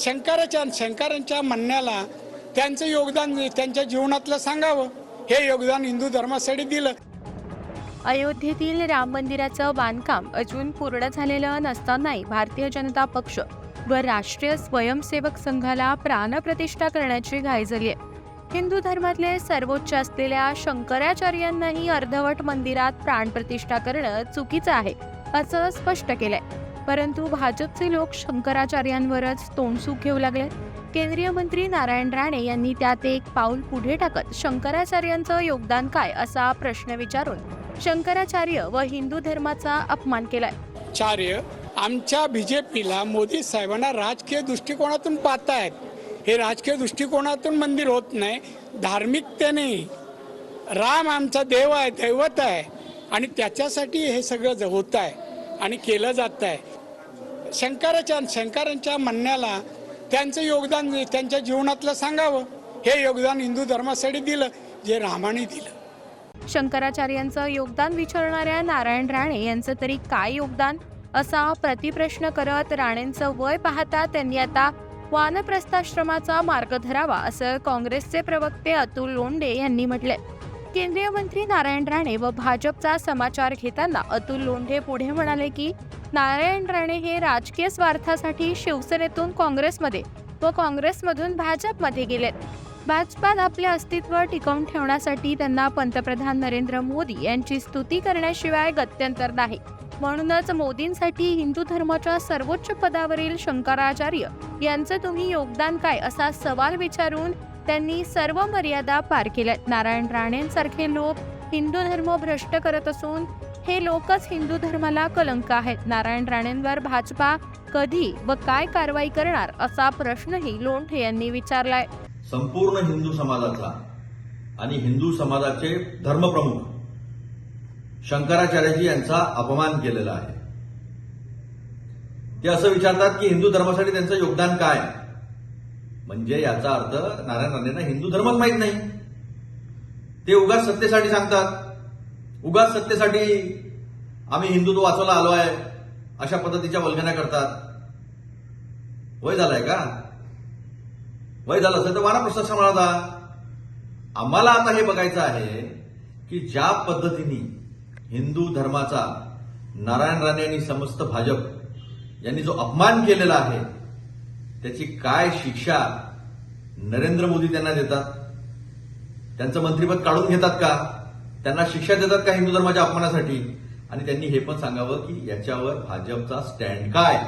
शंकराच्या शंकरांच्या म्हणण्याला त्यांचं योगदान त्यांच्या जीवनातलं सांगावं. हे योगदान हिंदू धर्मासाठी दिलं. अयोध्येतील राम मंदिराचं बांधकाम अजून पूर्ण झालेलं नसतानाही भारतीय जनता पक्ष व राष्ट्रीय स्वयंसेवक संघाला प्राणप्रतिष्ठा करण्याची घाई झाली आहे. हिंदू धर्मातले सर्वोच्च असलेल्या शंकराचार्यांनाही अर्धवट मंदिरात प्राणप्रतिष्ठा करणं चुकीचं आहे असं स्पष्ट केलंय. परंतु भाजपचे लोक शंकराचार्यांवरच तोंडसूक घेऊ लागले. केंद्रीय मंत्री नारायण राणे यांनी त्यात एक पाऊल पुढे टाकत शंकराचार्यांचं योगदान काय असा प्रश्न विचारून शंकराचार्य व हिंदू धर्माचा अपमान केलाय. चार्य आमच्या बीजेपीला मोदी साहेबांना राजकीय दृष्टिकोनातून पाहतायत. हे राजकीय दृष्टिकोनातून मंदिर होत नाही धार्मिकतेने राम आमचा देव आहे दैवत आहे आणि त्याच्यासाठी हे सगळं होत आहे आणि केलं जात आहे शंकराच्या शंकरांच्या म्हणण्याला त्यांचं योगदान त्यांच्या जीवनातलं सांगावं. हे योगदान हिंदू धर्मासाठी दिलं जे रामाने दिलं. शंकराचार्यांचं योगदान विचारणाऱ्या नारायण राणे यांचं तरी काय योगदान? असा प्रतिप्रश्न करत राणेंचं वय पाहता त्यांनी आता वानप्रस्थाश्रमाचा मार्ग धरावा असं काँग्रेसचे प्रवक्ते अतुल लोंढे यांनी म्हटले केंद्रीय मंत्री नारायण राणे व भाजपचा समाचार घेताना अतुल लोंढे पुढे म्हणाले की नारायण राणे हे राजकीय स्वार्थासाठी शिवसेनेतून काँग्रेसमध्ये व काँग्रेसमधून भाजपमध्ये गेलेत. भाजपात आपले अस्तित्व टिकवून ठेवण्यासाठी त्यांना पंतप्रधान नरेंद्र मोदी यांची स्तुती करण्याशिवाय गत्यंतर नाही. म्हणूनच मोदींसाठी हिंदू धर्माच्या सर्वोच्च पदावरील शंकराचार्य यांचं तुम्ही योगदान काय असा सवाल विचारून त्यांनी सर्व मर्यादा पार केल्या नारायण राणेंसारखे लोक हिंदू धर्म भ्रष्ट करत असून हे लोकच हिंदू धर्माला कलंक आहेत. नारायण राणेंवर भाजपा कधी व काय कारवाई करणार असा प्रश्नही लोंढे यांनी विचारलाय. संपूर्ण हिंदू समाजाचा आणि हिंदू समाजाचे धर्मप्रमुख शंकराचार्यजी यांचा अपमान केलेला आहे. ते असं विचारतात की हिंदू धर्मासाठी त्यांचं योगदान काय? म्हणजे याचा अर्थ नारायण राणेंना हिंदू धर्मच माहीत नाही. ते उगाच सत्तेसाठी सांगतात. उगाच सत्तेसाठी आम्ही हिंदुत्व वाचवायला आलो आहे अशा पद्धतीच्या वल्गण्या करतात. वय झालंय का? वय झालं असेल तर वानप्रस्थ म्हणाला आम्हाला आता हे बघायचं आहे की ज्या पद्धतीने हिंदू धर्माचा नारायण राणे आणि समस्त भाजप यांनी जो अपमान केलेला आहे त्याची काय शिक्षा नरेंद्र मोदी त्यांना देतात? त्यांचं मंत्रिपद काढून घेतात का? त्यांना शिक्षा देतात का हिंदू धर्माच्या अपमानासाठी? आणि त्यांनी हे पण सांगावं की याच्यावर भाजपचा स्टँड काय?